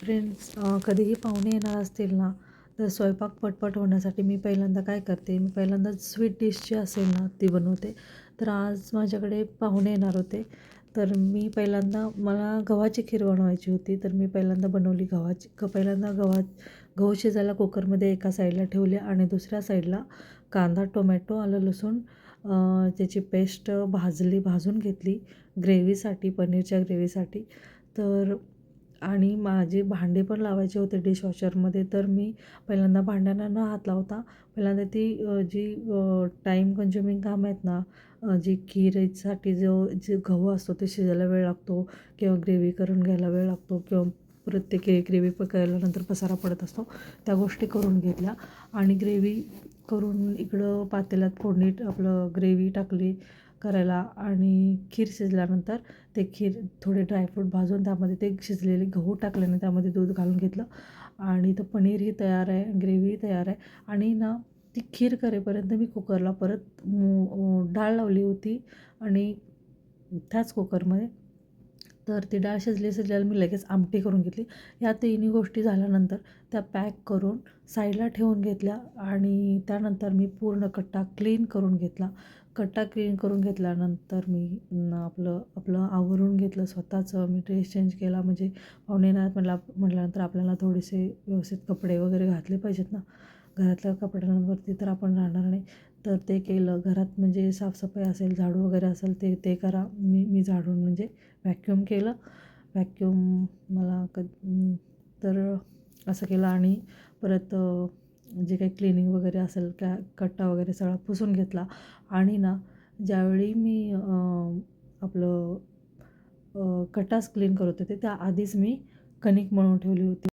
Friends कधीही पाहुणे येणार असतील ना तर स्वयंपाक पटपट होण्यासाठी मी पहिल्यांदा काय करते मी पहिल्यांदा स्वीट डिश जी असेल ना ती बनवते. तर आज माझ्याकडे पाहुणे येणार होते. तर मी पहिल्यांदा मला गव्हाची खीर बनवायची होती तर मी पहिल्यांदा बनवली गव्हाची ग पहिल्यांदा गव्हा गहू शिजायला कुकरमध्ये एका साईडला ठेवले आणि दुसऱ्या साईडला कांदा टोमॅटो आलं लसूण त्याची पेस्ट भाजली भाजून घेतली ग्रेव्हीसाठी पनीरच्या ग्रेव्हीसाठी. तर आणि माझे भांडे पण लावायचे होते डिशवॉशरमध्ये तर मी पहिल्यांदा भांड्यांना न हात लावता पहिल्यांदा ती जी टाईम कन्झ्युमिंग काम आहेत ना जी खीरसाठी जो जे गहू असतो ते शिजायला वेळ लागतो किंवा ग्रेव्ही करून घ्यायला वेळ लागतो किंवा प्रत्येक ग्रेव्ही प पसारा पडत असतो त्या गोष्टी करून घेतल्या. आणि ग्रेव्ही करून इकडं पातेल्यात फोडणी आपलं ग्रेव्ही टाकली करायला आणि खीर शिजल्यानंतर ते खीर थोडे ड्रायफ्रूट भाजून त्यामध्ये ते शिजलेले गहू टाकल्याने त्यामध्ये दूध घालून घेतलं. आणि तर पनीरही तयार आहे ग्रेव्हीही तयार आहे. आणि ना ती खीर करेपर्यंत मी कुकरला परत डाळ लावली होती. आणि त्याच कुकरमध्ये तर ती डाळ शिजली शिजल्याला मी लगेच आमटी करून घेतली. या तिन्ही गोष्टी झाल्यानंतर त्या पॅक करून साईडला ठेवून घेतल्या आणि त्यानंतर मी पूर्ण कट्टा क्लीन करून घेतला. कट्टा क्लीन करून घेतल्यानंतर मी आपलं आपलं आवरून घेतलं स्वतःचं. मी ड्रेस चेंज केला. म्हणजे पाहुणे नाही म्हटला म्हटल्यानंतर आपल्याला थोडेसे व्यवस्थित कपडे वगैरे घातले पाहिजेत ना. घरातल्या कपड्यांवरती तर आपण राहणार नाही. तर ते केलं. घरात म्हणजे साफसफाई असेल झाडू वगैरे असेल ते ते करा. मी मी झाडून म्हणजे व्हॅक्युम केलं. व्हॅक्युम मला क तर असं केलं आणि परत जे काही क्लिनिंग वगैरे असेल का कट्टा वगैरे सगळा पुसून घेतला. आणि ना ज्यावेळी मी आपलं कटास क्लीन करत होते त्या आधीच मी कणिक मळून ठेवली होती.